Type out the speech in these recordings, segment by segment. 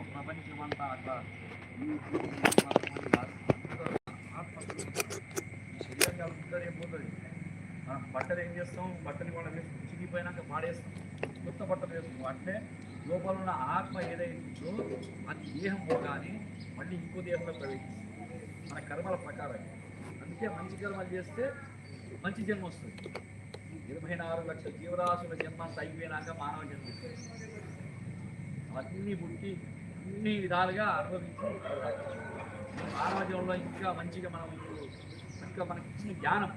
మొత్తం ప్రపంచం అంతా అట్లా ఈ శరీరం పోతుంది మనం బట్టలు ఏం చేస్తాం బట్టలు కూడా వేస్తాం చిరిగిపోయినాక పాడేస్తాం కొత్త బట్టలు వేస్తాం అంటే లోపల ఉన్న ఆత్మ ఏదైతే అది దేహం పోగానే మళ్ళీ ఇంకో దేహంలో ప్రవేశిస్తుంది మన కర్మల ప్రకారం అందుకే మంచి కర్మలు చేస్తే మంచి జన్మ వస్తుంది ఇరవై నాలుగు లక్షల జీవరాశుల జన్మ అంతా అయిపోయినాక మానవ జన్మ వస్తుంది. అవన్నీ పుట్టి అన్ని విధాలుగా అనుభవించి ఆరోగ్యంలో ఇంకా మంచిగా మనం ఇప్పుడు ఇంకా మనకి ఇచ్చిన జ్ఞానం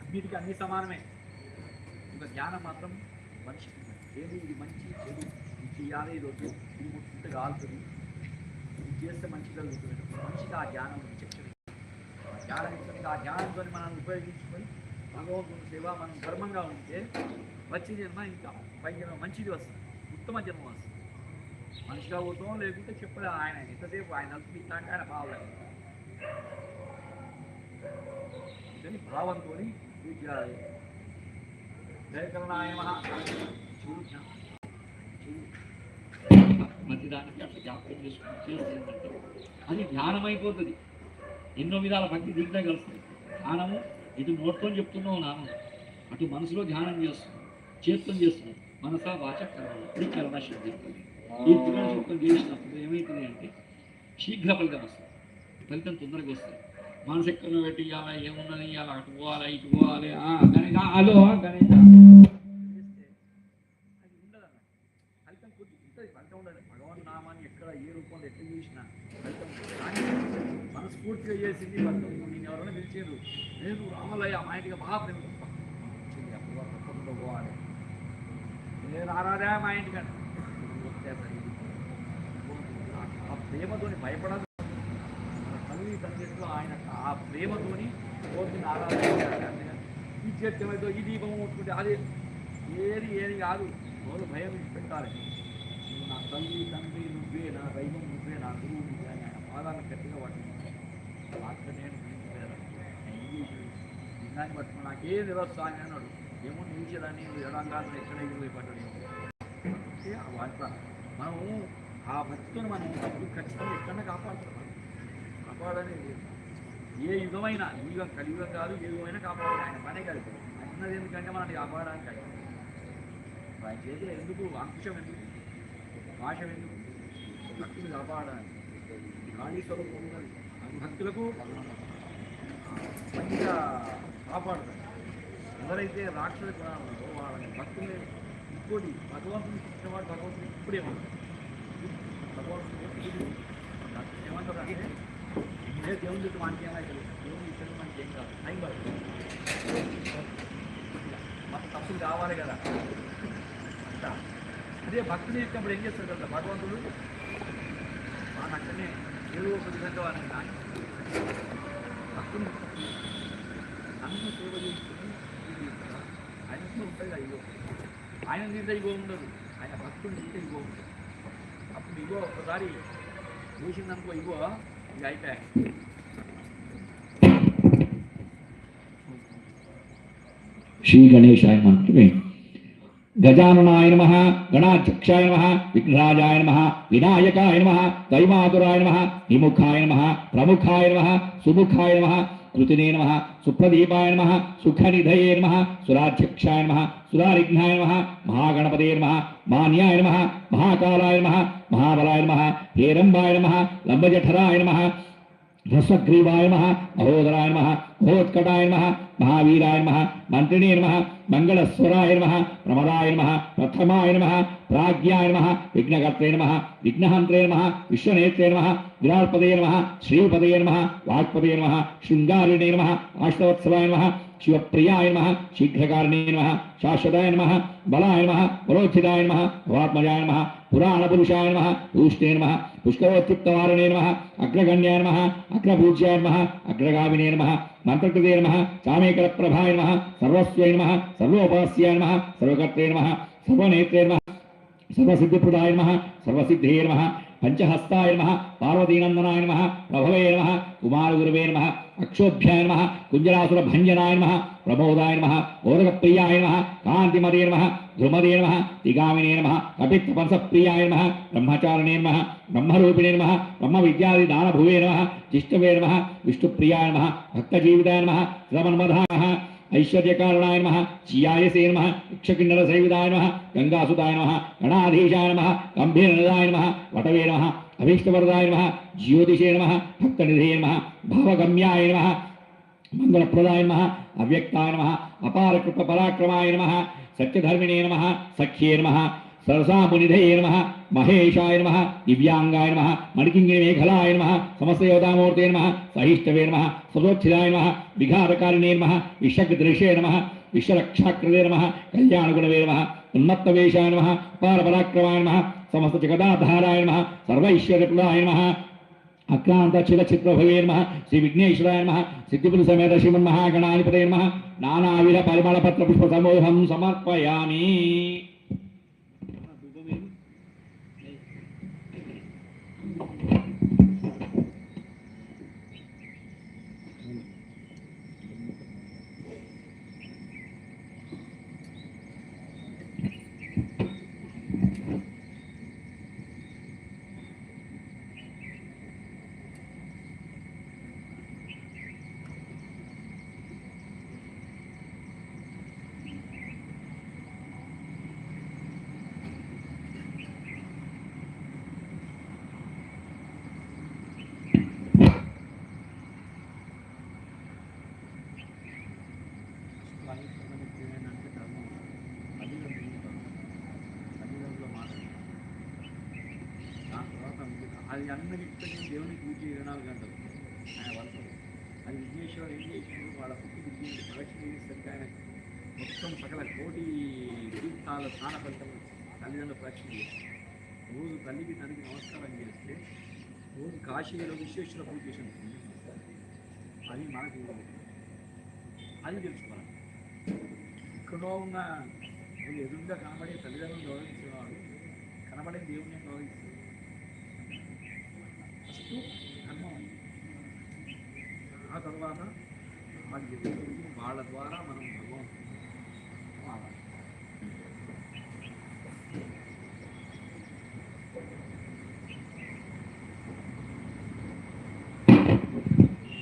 అన్నిటికీ అన్ని సమానమే. ఇంకా జ్ఞానం మాత్రం మనిషికి ఏది ఇది మంచి చెడు ఇది చేయాలి ఇది వద్దు ఇది ముట్టుకుంటే కాలుతుంది. ఇది చేస్తే మంచి జరుగుతుంది మనిషికి ఆ జ్ఞానం చెప్పండి ఆ జ్ఞానం ఇస్తుంది ఆ జ్ఞానంతో మనం ఉపయోగించుకొని భగవంతుని సేవ మనం ధర్మంగా ఉంటే వచ్చే జన్మ ఇంకా పై జన్మ మంచిది వస్తుంది. ఉత్తమ జన్మ వస్తుంది. మనిషిగా పోతాం లేకుంటే చెప్పలేదు ఆయన. ఎంతసేపు ఆయన అసలు ఆయన బావలేదు అందుకని భావంతో చేయాలి జయకరణాయ మంచి చూడు అట్లా జ్ఞాపకం చేసుకుని చేస్తే అది ధ్యానం అయిపోతుంది ఎన్నో విధాల భక్తి దీంట్లో కలుస్తుంది. ధ్యానము ఇటు నోట్తో చెప్తున్నావు నాన్న. అటు మనసులో ధ్యానం చేస్తున్నాం చేత్తో చేస్తున్నాం మనస వాచ కర్మ. ఇది కర్మ శుద్ధి. ఈ త్రికరణ సూక్తం చేసినప్పుడు ఏమవుతుంది అంటే శీఘ్ర ఫలితం వస్తుంది. ఫలితం తొందరగా వస్తుంది. మనసు పెట్టి ఇవ్వాలా ఏమున్నది ఇవ్వాలి అటు పోవాలి ఇటు పోవాలి ఆ, గణేష హలో గణేష భగవాన్ నామాన్ని ఎక్కడ ఏ రూపంలో ఎట్లా చేసినా మనస్ఫూర్తిగా చేసింది ఫలితం నేను ఎవరైనా పిలిచారు నేను రామలయ్య మా ఇంటికి బాగా ప్రేమ వచ్చింది తప్పకుండా పోవాలి నేను రారాదా మా ఇంటికంటే ఆ ప్రేమతోని భయపడదు తల్లి తండ్రిలో ఆయన ఆ ప్రేమతోని కోరిని ఆరాధన ఈ చర్చ చేతితో ఈ దీపం ముట్టుకుంటే అదే ఏది ఏది కాదు రోజు భయం పెట్టాలి. నువ్వు నా తల్లి తండ్రి నువ్వే నా దైవం నువ్వే నా గురువు నువ్వే అని ఆయన పాదాలను గట్టిగా పట్టింది మాత్రం నేను దాన్ని పట్టుకుని నాకే తెలియదు అన్నాడు. ఏమో నిలిచేదాన్ని ఎడంగా ఎక్కడ ఎగిరిపోయి పడ్డాడు అంటే ఆ వాటి మనము ఆ భక్తితో మనం ఖచ్చితంగా ఎక్కడన్నా కాపాడుతున్నాం కాపాడనేది ఏ యుగమైనా యుగం కలియుగం కాదు ఏ యుగమైనా కాపాడాలి. ఆయన పనే కాదు అన్నది ఎందుకంటే మనల్ని కాపాడడానికి ఆయన. ఆయన చేసే ఎందుకు? అంకుశం ఎందుకు? భాష ఎందుకు? భక్తిని కాపాడడానికి ఖాళీ స్వరూపం అది భక్తులకు మంచిగా కాపాడుతారు. ఎవరైతే రాక్షసుల కూడా ఉన్నారో వాళ్ళని భక్తుల్ని ఇంకోటి భగవంతుని ఇచ్చినవాడు భగవంతుని ఇప్పుడే ఉంటాడు భగవంతుని ఏమంటారు అంటే ఏ దేవుని చుట్టూ మనకి ఏమైతే దేవుని ఇచ్చిన మనకి ఏం కాదు. టైం పడుతుంది మన తప్పులు కావాలి కదా. అంతా. అదే భక్తుని ఇచ్చినప్పుడు ఏం చేస్తారు కదా భగవంతుడు మన అక్కడనే ఏదో ఒక విధంగా వాళ్ళని కానీ భక్తుని అన్న సేవ చేసుకుని ఇది ఇక్కడ ఆయనకు ఉంటుంది ఇగో ఆయన నింద ఇగో ఉండదు. ఆయన భక్తుడు నింద ఇగో ఉండదు. అప్పుడు ఇగో ఒకసారి చూసిందనుకో ఇగో ఇక అయిపోయాయి శ్రీ గణేశాయ మంత్రమే గజాననాయ నమ గణాధ్యక్షాయ నమ విఘ్నరాజాయ నమ వినాయకాయ నమ దైవాతురాయ నమ విముఖాయ నమ ప్రముఖాయ నమ సుముఖాయ నమ కృతినే నమ సుప్రదీపాయ నమ సుఖనిధయే నమ సురాధ్యక్షాయ నమ సురారిఘ్నాయ నమ మహాగణపతే నమ మాన్యాయ నమ మహాకాలాయ నమ మహాబలాయ నమ హేరంబాయ నమ లంబజఠరాయ నమ భస్వగ్రీవాయ నమ మహోదరాయ నమ మహోత్కటాయ నమ మహావీరాయ నమ మంత్రిణే నమ మంగళస్వరాయ నమ ప్రమదాయ నమ ప్రథమాయ నమ ప్రాజ్ఞాయ నమ విఘ్నకర్తే నమ విఘ్నహంత్రే నమ విశ్వనేత్రే నమ విరాట్పదే నమ శ్రీపదే నమ వాక్పదే నమ శృంగారిణే నమ ఆశ్రవత్సవాయ నమ శివప్రియాయ నమ శీఘ్రకారిణే నమ శాశ్వతాయ నమ బలాయ నమ పురోచితాయ నమ భవాత్మజాయ నమ పురాణపురుషాయ నమ పూష్ణే నమ పుష్కరోత్యుక్తవారిణే నమ అగ్రగణ్యాయ నమ అగ్రపూజ్యాయ నమ అగ్రగామినే నమ మంత్రకృతే నమ కామేకర ప్రభాయ నమ సర్వస్వై నమ సర్వోపాస్యాయ నమ సర్వకర్తే నమ సర్వనేత్రే నమ సర్వసిద్ధిప్రదాయ నమ సర్వసిద్ధే నమ పంచహస్తాయ నమ పార్వతీనందనాయ నమ ప్రభవే నమ కుమారగురువే నమ అక్షోభ్యాయ నమ కుంజరాసుర భంజనాయ నమ ప్రమోదాయ నమ ఓదకప్రియాయ నమ కాంతిమదే నమ ధ్రుమదే నమ దిగామినే నమ కపిత్పంసప్రియాయ నమ బ్రహ్మచారిణే నమ బ్రహ్మరూపిణే నమ బ్రహ్మ విద్యాది దానభువే నమ చిష్టవే నమ విష్ణుప్రియాయ నమ భక్తజీవితాయ నమ శ్రవన్మధాయ ఐశ్వర్యకారణాయ నమ చియాయసే నమ ఇక్షకిన్నర సైవిదాయ నమ గంగాసుదాయ నమ గణాధీశాయ నమ గంభీరనదాయ నమ వటవే నమ అభీష్టవరదాయ నమ జ్యోతిషే నమ భక్తనిధే నమ భావగమ్యాయ నమ మంగళప్రదాయ నమ అవ్యక్తాయ నమ అపారకృత పరాక్రమాయ నమ సత్యధర్మిణే నమ సఖ్యే నమ సరసామునిధయే నమ మహేషాయ నమ దివ్యాంగాయ నమ మణికింగిని మేఘలాయ నమ సమస్తయోధామూర్తే నమ సహిష్టవే నమ సదోచ్ఛిదాయ నమ విఘాతకారిణే నమ విషగ్దృశే నమ విశ్వరక్షాకృతే నమ కళ్యాణగుణవే నమ ఉన్మత్తవేషాయ నమ పారపరాక్రమాయ నమ సమస్త జగదాధారాయ నమ సర్వైశ్వర్యప్రదాయ నమ అక్రాంత చిల నమ శ్రీ విఘ్నేశ్వరాయ నమ సిద్ధిపుల సమేత శ్రీమన్మహాగణాధిపతే నమ నానావిధ పరిమళపత్ర పుష్ప సమూహం సమర్పయామి. అది అందరి ఇప్పటికీ దేవుని పూజ ఇరవై నాలుగు గంటలు. ఆయన వరుసలు అది విఘ్నేశ్వరుడు ఏం చేసిండు? వాళ్ళ పుట్టి విద్య ప్రదక్షిణ చేసేసరికి ఆయన మొత్తం సకల కోటి తీర్థాల స్నాన ఫలితం తల్లిదండ్రులు ప్రదక్షిణ చేసి రోజు తల్లికి తనకి నమస్కారం చేస్తే రోజు కాశీలో విశ్వేశ్వర పూజ చేసిన అది మనకు అది తెలుసుకోవాలి. ఎక్కడో ఉన్న ఎదురుగా కనబడే తల్లిదండ్రులు గౌరవించేవాడు కనబడే దేవుని గౌరవిస్తుంది ఫస్ట్ కర్మం ఆ తర్వాత వాళ్ళ గురించి వాళ్ళ ద్వారా మనం భగవంతుని వాడాలి.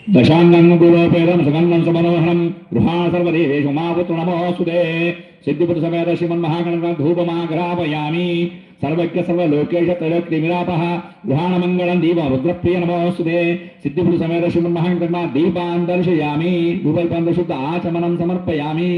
దశాంగం గురోపేదం సుగంధం సమనోహరం గృహాణ సర్వదేవేషు మాపుత్ర నమోస్తుతే సిద్ధిపుర సమేత శ్రీమన్ మహాగణ ధూపమాగ్రాపయామి సర్వజ్ఞ సర్వలోకేశ త్రైలోక్యమిరాపః. గృహాణ మంగళం దీప రుద్రప్రియ నమోస్తుతే సిద్ధిపుర సమేత శ్రీమన్ మహాగణ దీపాన్ దర్శయామి భూపల్పం శుద్ధ ఆచమనం సమర్పయామి.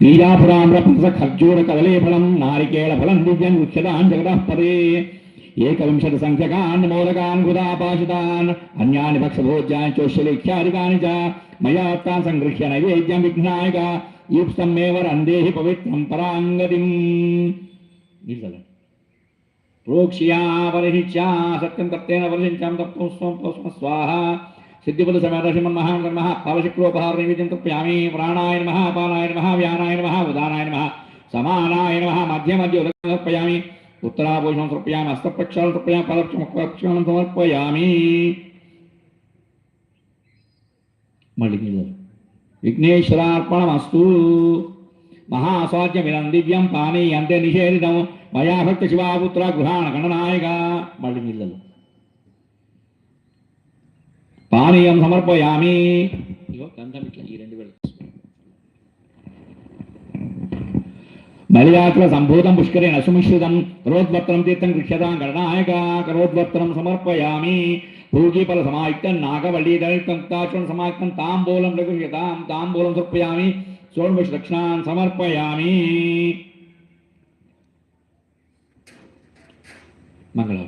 నీరాపురామ్రపంస ఖర్జూర కదలేఫలం నారికేళ ఫలం దివ్యం ఉచ్యతాన్ జగతః ఏకవింశతి సంఖ్యకాన్ మోదకాన్ గుదాపాశితాన్ అన్యాని భక్షభోజ్యాన్ చోష్యలేఖ్యాదికాని చ మయాత్తాన్ సంగృహ్య నైవేద్యం విఘ్నాయక ఈప్సమ్మేవ రందేహి పవిత్రం పరాంగతిం ప్రోక్ష్యా పరిహిత్యా సత్యం తత్తేన పరిహించాం తప్తం స్వం స్వాహ సిద్ధిపుల సమేత శ్రీమన్ మహాకర్మ పవశుక్లోపహార నైవేద్యం తప్యామి ప్రాణాయ నమ పానాయ నమ వ్యానాయ నమ ఉదానాయ నమ సమానాయ నమ మధ్య మధ్య ఉదకం సమర్పయామి ఉత్తరాభూషణం సమర్పయామి హస్తప్రక్షాళం సమర్పయామి పదక్షణం సమర్పయామి మళ్ళీ విఘ్నేశ్వరార్పణమస్తు మహాస్వాద్యమిదం దివ్యం పానీయంతే నిషేధితం మయా భక్త శివాపుత్ర గృహాణ గణనాయక మళ్ళీ నీళ్ళలో పానీయం సమర్పయామి ఇగో గంధం ఇట్లా ఈ రెండు వేలు బలియాత్ర సంభూతం పుష్కరేణ సుమిశ్రితం కరోద్వర్తనం తీర్థం గృహ్యతాం గణనాయక కరోద్వర్తనం సమర్పయామి భూగీఫల సమాయుక్తం నాగవల్లి దళితం తాచం సమాయుక్తం తాంబూలం గృహ్యతాం తాంబూలం సమర్పయామి సోన్ముష దక్షిణాన్ సమర్పయామి మంగళం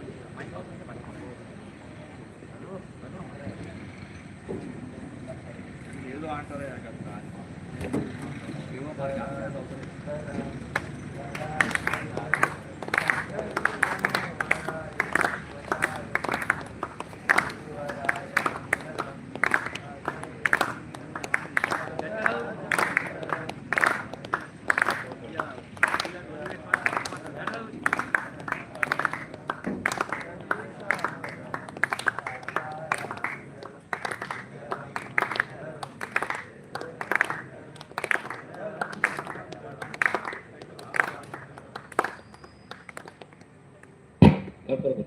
அப்புறம்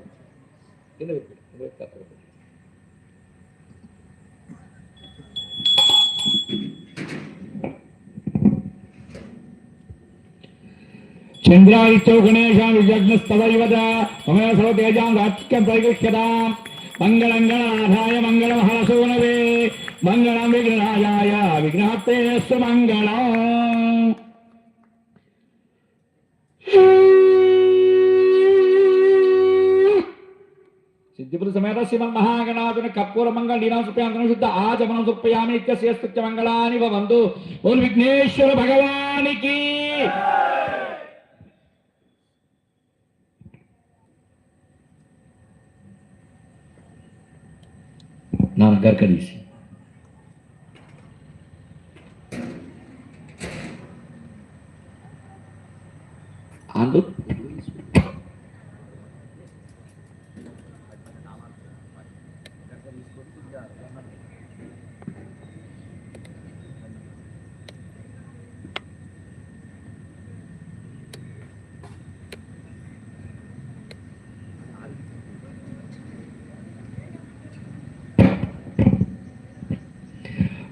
என்ன வைக்கணும் உங்களுக்கு அப்புறம் चन्द्रादित्यो गणेशां विजग्नस्तवैवत मम सर्वतेजां रात्रिकं परिगृह्यतां मङ्गलङ्गणाधाय मङ्गलमहलसूनवे मङ्गलं विघ्नराजाय विघ्नहत्ते स्व मङ्गलम् పరమశివం కర్పూర మంగళ నీరాంశుప్యాంతరం శుద్ధ ఆజమనం సుప్రయామి నిత్యస్య స్తుత్య మంగళాని భవంతు ఓం విఘ్నేశ్వర భగవానికి నాన్న గారు కడిసి అందుకు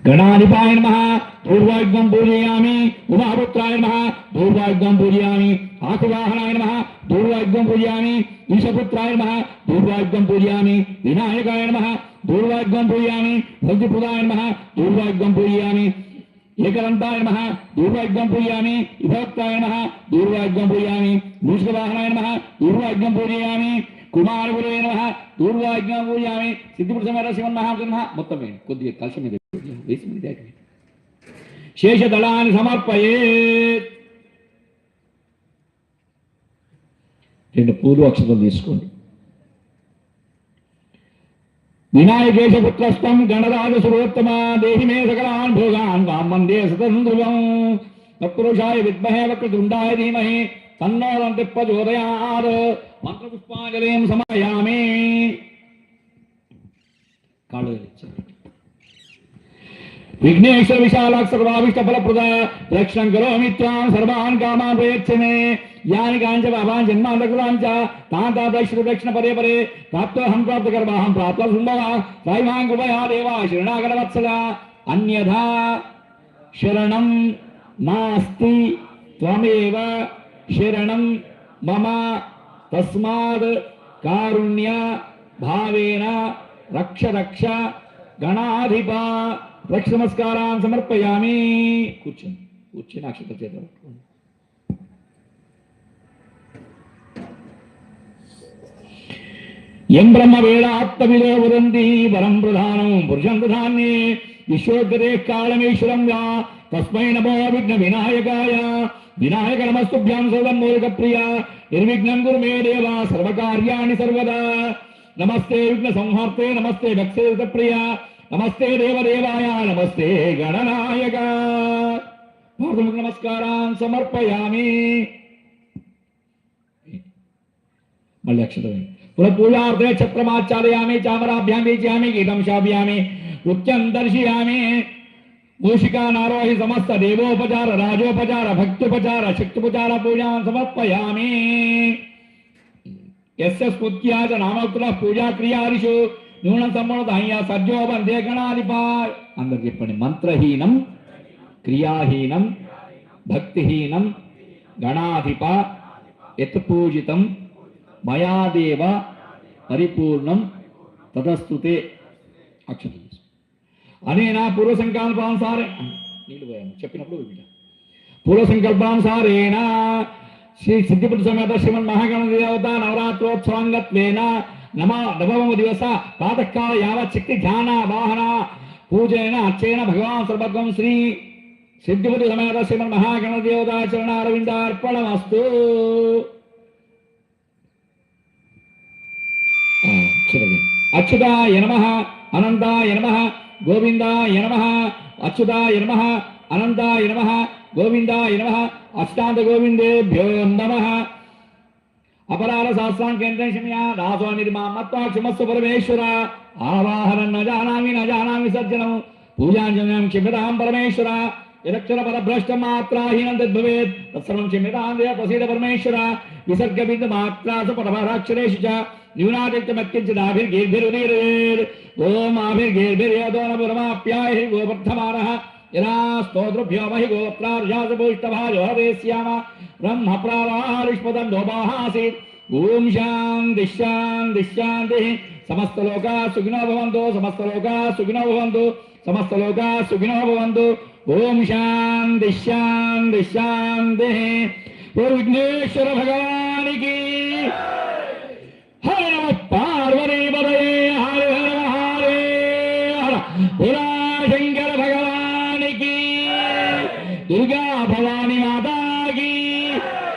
గణాధిపాయ నమ పూర్వాయుగం పూజయామి ఉమాపుత్రాయ నమ పూర్వాయుగం పూజయామి ఆకువాహనాయ నమ పూర్వాయుగం పూజయామి ఈశపుత్రాయ నమ పూర్వాయుగం పూజయామి వినాయకాయ నమ పూర్వాయుగం పూజయామి భక్తిప్రదాయ నమ పూర్వాయుగం పూజయామి ఏకదంతాయ నమ దూర్వాగ్యం పూజయామి విభక్తాయ నమ దూర్వాగ్యం పూజయామి మూషికవాహనాయ నమ దూర్వాగ్యం పూజయామి కుమారగురే నమ దూర్వాగ్యం పూజయామి సిద్ధిపురుష సమేత శివన్ మహాబ్రహ్మ కొద్దిగా కలిసి మీద వేసి మీద దాటి శేషదళాన్ని సమర్పయే రెండు పూలు అక్షతలు తీసుకోండి. వినాయకేశపుత్రస్థం గణరాజ సురోత్తమ దేహి మే సకలాన్ భోగాన్ వాం వందే సతం తత్పురుషాయ విద్మహే వక్రతుండాయ ధీమహి తన్నోరం ప్రచోదయాత్. మంత్రపుష్పాంజలిం సమయామే కాళ్ళు ఇచ్చారు విఘ్నేశ్వర విశాలాక్ష ఫలప్రద రక్షణం కరోమి త్వాం సర్వాన్ కామాన్ ప్రయచ్చమే యాని కాంచ బాబాన్ జన్మాంతకులాంచ తాన్ తాత దక్షిణ పదే పదే ప్రాప్తోహం ప్రాప్త గర్భాహం ప్రాప్త సుంభవ సాయిమాన్ కృపయా దేవా శరణాగర వత్సల అన్యథా శరణం నాస్తి త్వమేవ శరణం మమ తస్మాద్ కారుణ్య భావేన రక్ష రక్ష గణాధిపా రక్ష నమస్కారాన్ని సమర్పయామి కూర్చోండి కూర్చొని అక్షత చేత. ఎం బ్రహ్మ వేదాత్మవిదో వదంతి వరం ప్రధానం పురుషం ప్రధాన్యే విశ్వోత్తరే కాళమేశ్వరం యా తస్మై నమో విఘ్న వినాయకాయ వినాయక నమస్తుభ్యాం సర్వం మూలక ప్రియ నిర్విఘ్నం కురు మే దేవ సర్వకార్యాణి సర్వదా నమస్తే విఘ్న సంహార్తే నమస్తే భక్సేత ప్రియ नमस्ते ದೇವದೇವಾಯ ನಮಸ್ತೆ ಗಣನಾಯಕ ನಮಸ್ಕಾರಾನ್ ಸಮರ್ಪಯಾಮಿ ಮಲ್ಯಕ್ಷತೆ पुनपूजार्थे चामराभ्यां गीतं शाभयामि, उच्चं दर्शयामि। मूषिकानारोहि समस्त देवोपचार, राजोपचार भक्तोपचार शक्तोपचार पूजां समर्पयामि। यस्य च पूजा क्रियादिषु నూనె పూజా అయ్యా సజ్జో బందే అందరు చెప్పండి మంత్రహీనం క్రియాహీనం భక్తిహీనం గణాధిప ఎత్ పూజితం మయాదేవ పరిపూర్ణం తదస్తుతే అక్షరం అనేనా పూర్వ సంకల్పానుసారే నీళ్ళు పోయాను చెప్పినప్పుడు పూర్వ సంకల్పానుసారేణ శ్రీ సిద్ధిపతి సమేత శ్రీమన్ మహాగణ దేవత నవరాత్రోత్సవాంగత్వేన నమ నవమ దివస ప్రాతకాల యావచ్చక్తి ధ్యాన వాహన పూజన అర్చన భగవాన్ సర్వత్వం శ్రీ సిద్ధిపతి సమేత శ్రీమన్ మహాగణ దేవత అరవిందార్పణమస్తు ఆ, చూడండి. అచ్యుతాయ నమ అనంతాయ నమ గోవిందాయ నమ అచ్యుతాయ నమ అనంతాయ నమ గోవిందాయ నమ అష్టాంత గోవిందేభ్యో నమ. అపరాల సహస్రాం కేంద్రం శమ్యా దాసో నిర్మా మత్వా క్షమస్వ పరమేశ్వర ఆవాహనం నజానామి నజానామి సజ్జనం పూజాంజనం క్షమ్యతాం పరమేశ్వర యదక్షర పరభ్రష్ట మాత్రాహీనం తద్భవేత్ తత్సర్వం క్షమ్యతాం దేవ ప్రసీద పరమేశ్వర విసర్గ బిందు మాత్రాసు పరభరాక్షరేషు చ న్యూనాతిక్యమత్కించిదాభిర్గీర్భిరుదీర్వేర్ ఓం ఆభిర్గీర్భిర్యదోనపురమాప్యాయ గోవర్ధమానః యదా స్తోత్రభ్యో మహి గోత్రార్జాసభూష్టభాజోదేశ్యామ బ్రహ్మ ప్రావారిష్పదం దోబాహాసీత్ ఓం శాంతి శాంతి శాంతి సమస్త లోకా సుఖినో భవంతు సమస్త లోకా సుఖినో భవంతు సమస్త లోకా సుఖినో భవంతు ఓం శాంతి శాంతి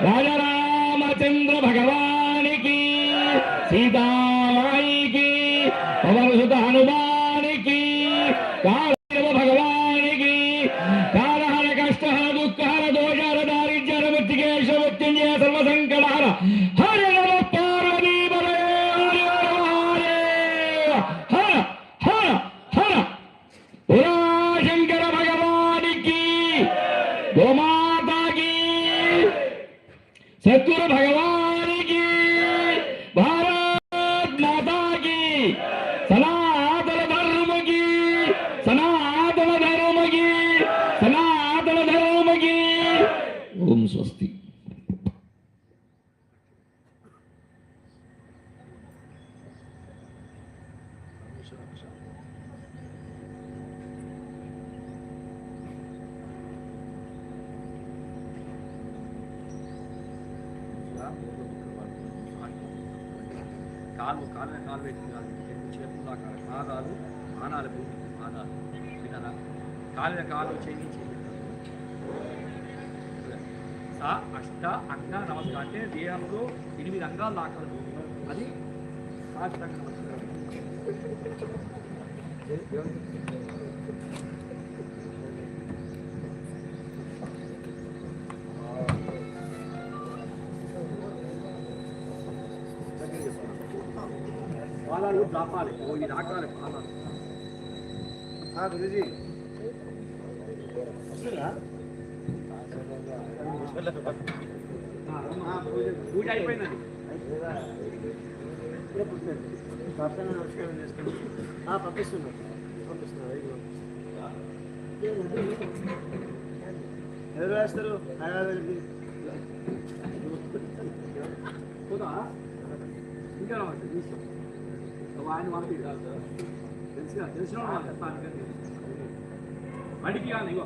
రాజరామచంద్ర భగవానికి సీతా కాలిన కాలు చేయి సా అష్ట అంగ నమస్కారం అంటే దేహంలో ఎనిమిది అంగాలు దాకాలి అది సాష్టాంగ నమస్కారం. పాదాలు దాపాలి ఓ ఇది దాకాలి పాదాలు గురుజీ. పూజ అయిపోయిందండి పంపిస్తున్నా పంపిస్తున్నా ఎవరు వేస్తారు హైదరాబాద్కి పోదా ఇంకా ఆయన మనకి తెలిసిన తెలిసిన వాళ్ళు కానీ ఇగో